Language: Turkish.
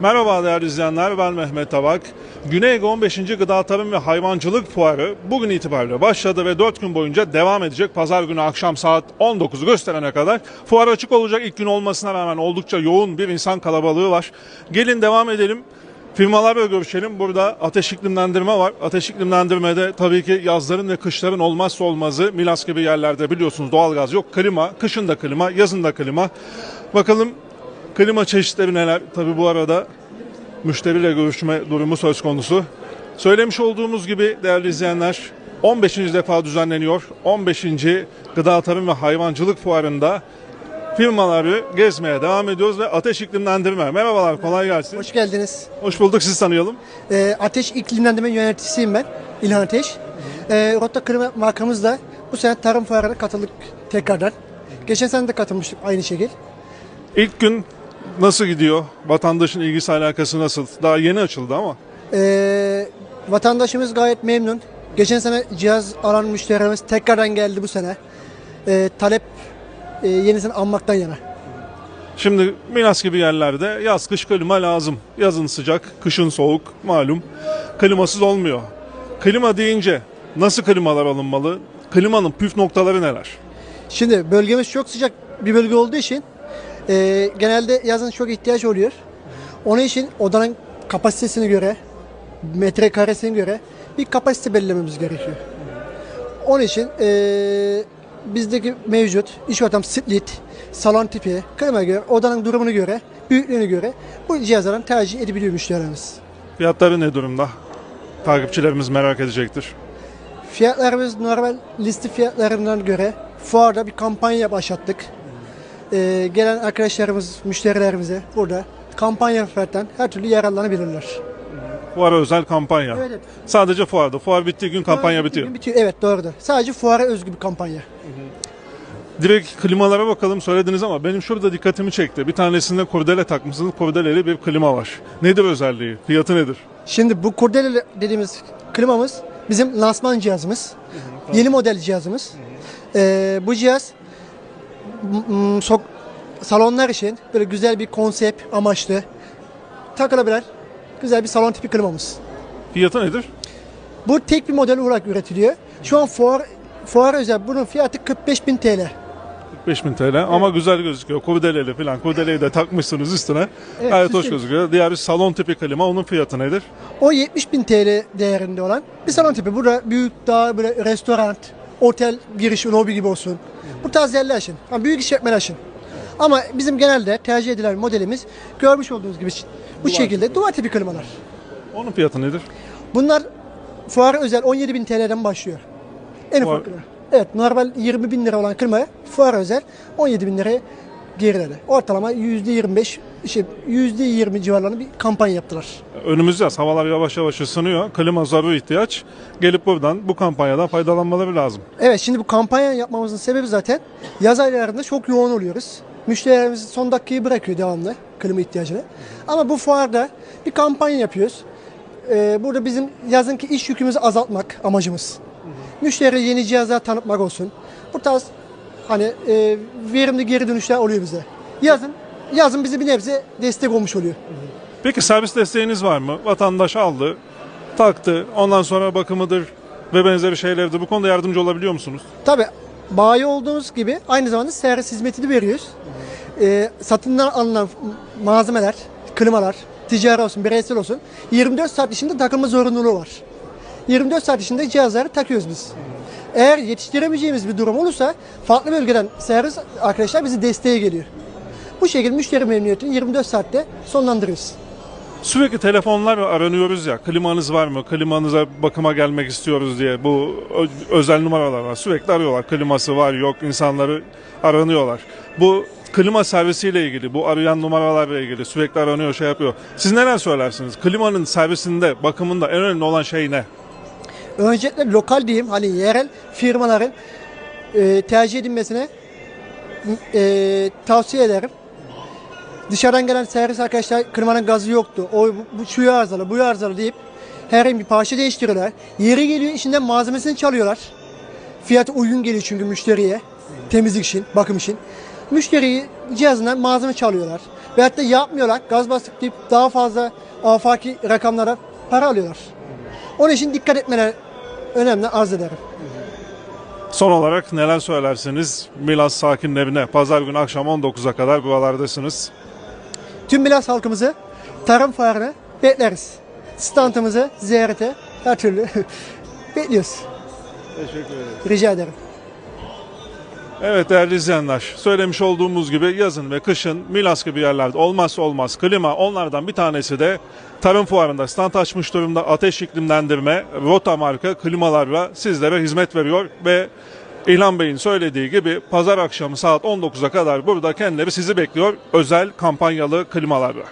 Merhaba değerli izleyenler, ben Mehmet Tabak. Güney Ege 15. Gıda Tarım ve Hayvancılık Fuarı bugün itibariyle başladı ve 4 gün boyunca devam edecek. Pazar günü akşam saat 19'u gösterene kadar fuar açık olacak. İlk gün olmasına rağmen oldukça yoğun bir insan kalabalığı var. Gelin devam edelim. Firmalarla görüşelim. Burada ateş iklimlendirme var. Ateş iklimlendirmede tabii ki yazların ve kışların olmazsa olmazı Milas gibi yerlerde biliyorsunuz doğalgaz yok. Klima, kışın da klima, yazın da klima. Bakalım klima çeşitleri neler? Tabii bu arada müşteriyle görüşme durumu söz konusu. Söylemiş olduğumuz gibi değerli izleyenler 15. defa düzenleniyor. 15. Gıda Tarım ve Hayvancılık Fuarı'nda firmaları gezmeye devam ediyoruz ve ateş iklimlendirme. Merhabalar, kolay gelsin. Hoş geldiniz. Hoş bulduk, sizi tanıyalım. Ee, Ateş İklimlendirme Yöneticisiyim ben. İlhan Ateş. Ee, Rota Klima markamızla bu sene tarım fuarına katıldık tekrardan. Geçen sene de katılmıştık aynı şekil. İlk gün nasıl gidiyor? Vatandaşın ilgisi alakası nasıl? Daha yeni açıldı ama. Ee, vatandaşımız gayet memnun. Geçen sene cihaz alan müşterilerimiz tekrardan geldi bu sene. Ee, talep e, yenisini almaktan yana. Şimdi Milas gibi yerlerde yaz kış klima lazım. Yazın sıcak, kışın soğuk malum. Klimasız olmuyor. Klima deyince nasıl klimalar alınmalı? Klimanın püf noktaları neler? Şimdi bölgemiz çok sıcak bir bölge olduğu için e, genelde yazın çok ihtiyaç oluyor. Onun için odanın kapasitesine göre, metrekaresine göre bir kapasite belirlememiz gerekiyor. Onun için e, bizdeki mevcut iş ortam split, salon tipi, klima göre, odanın durumuna göre, büyüklüğüne göre bu cihazların tercih edebiliyor müşterilerimiz. Fiyatları ne durumda? Takipçilerimiz merak edecektir. Fiyatlarımız normal liste fiyatlarından göre fuarda bir kampanya başlattık. Ee, gelen arkadaşlarımız, müşterilerimize burada kampanya fiyattan her türlü yararlanabilirler. Fuara özel kampanya. Evet. Sadece fuarda. Fuar bittiği gün kampanya Fuar bitiyor. bittiği gün bitiyor. Evet doğrudur. Sadece fuara özgü bir kampanya. Direkt klimalara bakalım söylediniz ama benim şurada dikkatimi çekti. Bir tanesinde kurdele takmışsınız. Kurdeleli bir klima var. Nedir özelliği? Fiyatı nedir? Şimdi bu kurdele dediğimiz klimamız bizim lansman cihazımız. Yeni model cihazımız. Ee, bu cihaz sok salonlar için böyle güzel bir konsept amaçlı takılabilen güzel bir salon tipi klimamız. Fiyatı nedir? Bu tek bir model olarak üretiliyor. Şu an fuar fuar özel bunun fiyatı 45.000 TL. 5000 TL ama güzel gözüküyor. Kurdeleli falan. Kurdeleyi de takmışsınız üstüne. Evet, Gayet hoş süslü. gözüküyor. Diğer bir salon tipi klima. Onun fiyatı nedir? O 70.000 TL değerinde olan bir salon tipi. Burada büyük daha böyle restoran, otel girişi, lobi gibi olsun. Bu tarz yerler için. Yani büyük işletmeler için. Ama bizim genelde tercih edilen modelimiz görmüş olduğunuz gibi bu şekilde duvar tipi klimalar. Onun fiyatı nedir? Bunlar fuara özel 17.000 TL'den başlıyor. En ufak klima. Evet normal 20 bin lira olan klima fuara özel 17 bin liraya geriledi. Ortalama %25, şey, %20 civarlarında bir kampanya yaptılar. Önümüz yaz. Havalar yavaş yavaş ısınıyor. Klima zaruri ihtiyaç. Gelip buradan bu kampanyadan faydalanmaları lazım. Evet şimdi bu kampanya yapmamızın sebebi zaten yaz aylarında çok yoğun oluyoruz. Müşterilerimiz son dakikayı bırakıyor devamlı klima ihtiyacını. Ama bu fuarda bir kampanya yapıyoruz. Ee, burada bizim yazınki iş yükümüzü azaltmak amacımız. Müşteri yeni cihazlar tanıtmak olsun. Bu tarz hani e, verimli geri dönüşler oluyor bize. Yazın yazın bize bir nebze destek olmuş oluyor. Peki servis desteğiniz var mı? Vatandaş aldı, taktı. Ondan sonra bakımıdır ve benzeri şeylerdir. Bu konuda yardımcı olabiliyor musunuz? Tabi bayi olduğumuz gibi aynı zamanda servis hizmeti de veriyoruz. Ee, satından alınan malzemeler, klimalar, ticari olsun, bireysel olsun 24 saat içinde takılma zorunluluğu var. 24 saat içinde cihazları takıyoruz biz. Eğer yetiştiremeyeceğimiz bir durum olursa farklı bölgeden servis arkadaşlar bizi desteğe geliyor. Bu şekilde müşteri memnuniyetini 24 saatte sonlandırıyoruz. Sürekli telefonlar aranıyoruz ya. Klimanız var mı? Klimanıza bakıma gelmek istiyoruz diye. Bu özel numaralar var. Sürekli arıyorlar. Kliması var yok. insanları aranıyorlar. Bu klima servisiyle ilgili, bu arayan numaralarla ilgili sürekli aranıyor, şey yapıyor. Siz neler söylersiniz? Klimanın servisinde, bakımında en önemli olan şey ne? Öncelikle lokal diyeyim hani yerel firmaların e, tercih edilmesine e, tavsiye ederim. Dışarıdan gelen servis arkadaşlar klimanın gazı yoktu. O bu, şu arızalı, bu arızalı deyip herhangi bir parça değiştiriyorlar. Yeri geliyor içinden malzemesini çalıyorlar. Fiyatı uygun geliyor çünkü müşteriye. Temizlik için, bakım için. Müşteriyi cihazından malzeme çalıyorlar. Veyahut da yapmıyorlar. Gaz bastık deyip daha fazla afaki rakamlara para alıyorlar. Onun için dikkat etmeler önemli arz ederim. Son olarak neler söylersiniz Milas sakinlerine? Pazar günü akşam 19'a kadar buralardasınız. Tüm Milas halkımızı tarım fuarına bekleriz. Standımızı ziyarete her türlü bekliyoruz. Teşekkür ederim. Rica ederim. Evet değerli izleyenler, söylemiş olduğumuz gibi yazın ve kışın Milas gibi yerlerde olmazsa olmaz klima onlardan bir tanesi de tarım fuarında stand açmış durumda ateş iklimlendirme Rota marka klimalarla sizlere hizmet veriyor ve İlhan Bey'in söylediği gibi pazar akşamı saat 19'a kadar burada kendileri sizi bekliyor özel kampanyalı klimalarla.